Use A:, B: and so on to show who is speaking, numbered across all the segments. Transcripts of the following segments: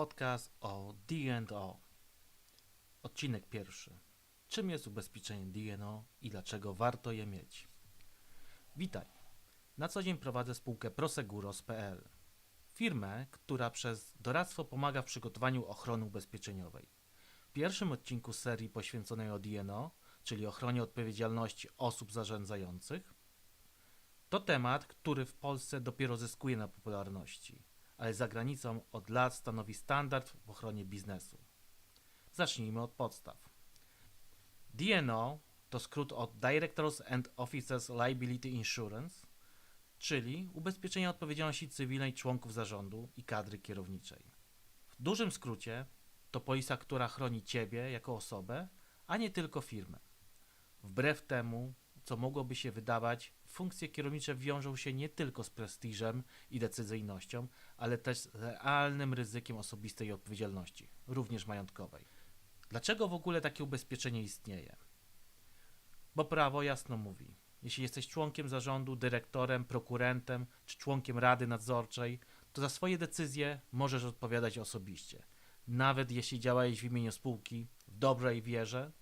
A: Podcast o D&O. Odcinek pierwszy. Czym jest ubezpieczenie D&O i dlaczego warto je mieć? Witaj. Na co dzień prowadzę spółkę Proseguros.pl. Firmę, która przez doradztwo pomaga w przygotowaniu ochrony ubezpieczeniowej. W pierwszym odcinku serii poświęconej o D&O, czyli ochronie odpowiedzialności osób zarządzających, to temat, który w Polsce dopiero zyskuje na popularności, ale za granicą od lat stanowi standard w ochronie biznesu. Zacznijmy od podstaw. DNO to skrót od Directors and Officers Liability Insurance, czyli ubezpieczenie odpowiedzialności cywilnej członków zarządu i kadry kierowniczej. W dużym skrócie to polisa, która chroni Ciebie jako osobę, a nie tylko firmę. Wbrew temu, co mogłoby się wydawać, funkcje kierownicze wiążą się nie tylko z prestiżem i decyzyjnością, ale też z realnym ryzykiem osobistej odpowiedzialności, również majątkowej. Dlaczego w ogóle takie ubezpieczenie istnieje? Bo prawo jasno mówi: jeśli jesteś członkiem zarządu, dyrektorem, prokurentem czy członkiem rady nadzorczej, to za swoje decyzje możesz odpowiadać osobiście, nawet jeśli działałeś w imieniu spółki w dobrej wierze,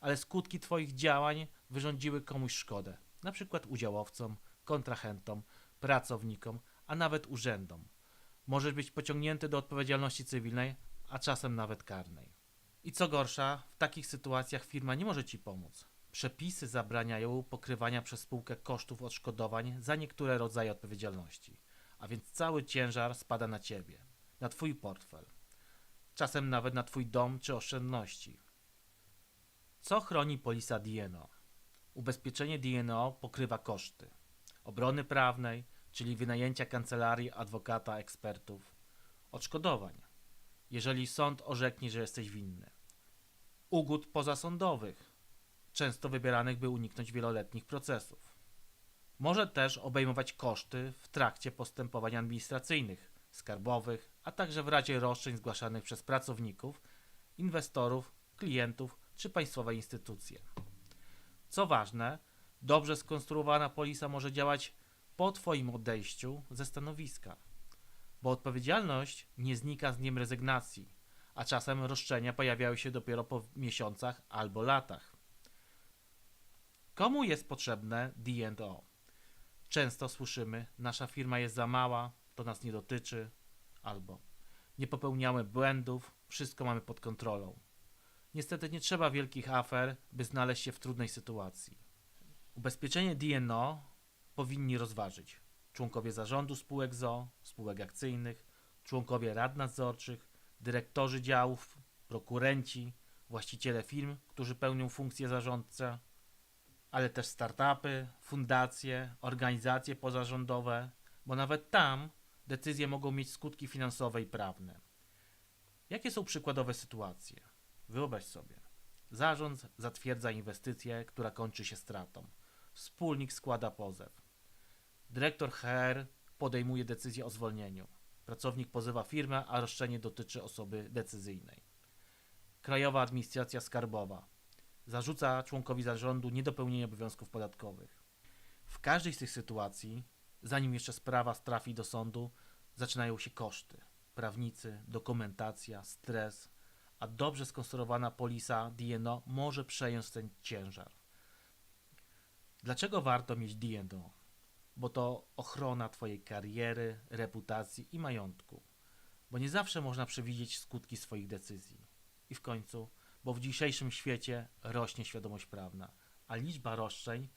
A: ale skutki Twoich działań wyrządziły komuś szkodę, przykład udziałowcom, kontrahentom, pracownikom, a nawet urzędom. Możesz być pociągnięty do odpowiedzialności cywilnej, a czasem nawet karnej. I co gorsza, w takich sytuacjach firma nie może Ci pomóc. Przepisy zabraniają pokrywania przez spółkę kosztów odszkodowań za niektóre rodzaje odpowiedzialności, a więc cały ciężar spada na Ciebie, na Twój portfel, czasem nawet na Twój dom czy oszczędności. Co chroni polisa DNO? Ubezpieczenie DNO pokrywa koszty obrony prawnej, czyli wynajęcia kancelarii adwokata, ekspertów, odszkodowań, jeżeli sąd orzeknie, że jesteś winny, ugód pozasądowych, często wybieranych, by uniknąć wieloletnich procesów. Może też obejmować koszty w trakcie postępowań administracyjnych, skarbowych, a także w razie roszczeń zgłaszanych przez pracowników, inwestorów, klientów czy państwowe instytucje. Co ważne, dobrze skonstruowana polisa może działać po Twoim odejściu ze stanowiska, bo odpowiedzialność nie znika z dniem rezygnacji, a czasem roszczenia pojawiają się dopiero po miesiącach albo latach. Komu jest potrzebne D&O? Często słyszymy, nasza firma jest za mała, to nas nie dotyczy, albo nie popełniamy błędów, wszystko mamy pod kontrolą. Niestety nie trzeba wielkich afer, by znaleźć się w trudnej sytuacji. Ubezpieczenie DNO powinni rozważyć członkowie zarządu spółek ZO, spółek akcyjnych, członkowie rad nadzorczych, dyrektorzy działów, prokurenci, właściciele firm, którzy pełnią funkcje zarządcze, ale też startupy, fundacje, organizacje pozarządowe, bo nawet tam decyzje mogą mieć skutki finansowe i prawne. Jakie są przykładowe sytuacje? Wyobraź sobie. Zarząd zatwierdza inwestycję, która kończy się stratą. Wspólnik składa pozew. Dyrektor HR podejmuje decyzję o zwolnieniu. Pracownik pozywa firmę, a roszczenie dotyczy osoby decyzyjnej. Krajowa Administracja Skarbowa zarzuca członkowi zarządu niedopełnienie obowiązków podatkowych. W każdej z tych sytuacji, zanim jeszcze sprawa trafi do sądu, zaczynają się koszty. Prawnicy, dokumentacja, stres, a dobrze skonstruowana polisa DNO może przejąć ten ciężar. Dlaczego warto mieć DNO? Bo to ochrona Twojej kariery, reputacji i majątku. Bo nie zawsze można przewidzieć skutki swoich decyzji. I w końcu, bo w dzisiejszym świecie rośnie świadomość prawna, a liczba roszczeń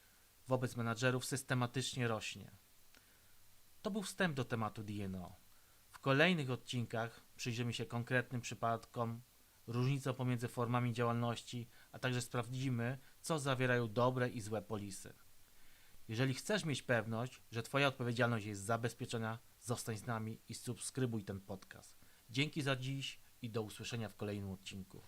A: wobec menadżerów systematycznie rośnie. To był wstęp do tematu DNO. W kolejnych odcinkach przyjrzymy się konkretnym przypadkom, różnicom pomiędzy formami działalności, a także sprawdzimy, co zawierają dobre i złe polisy. Jeżeli chcesz mieć pewność, że Twoja odpowiedzialność jest zabezpieczona, zostań z nami i subskrybuj ten podcast. Dzięki za dziś i do usłyszenia w kolejnym odcinku.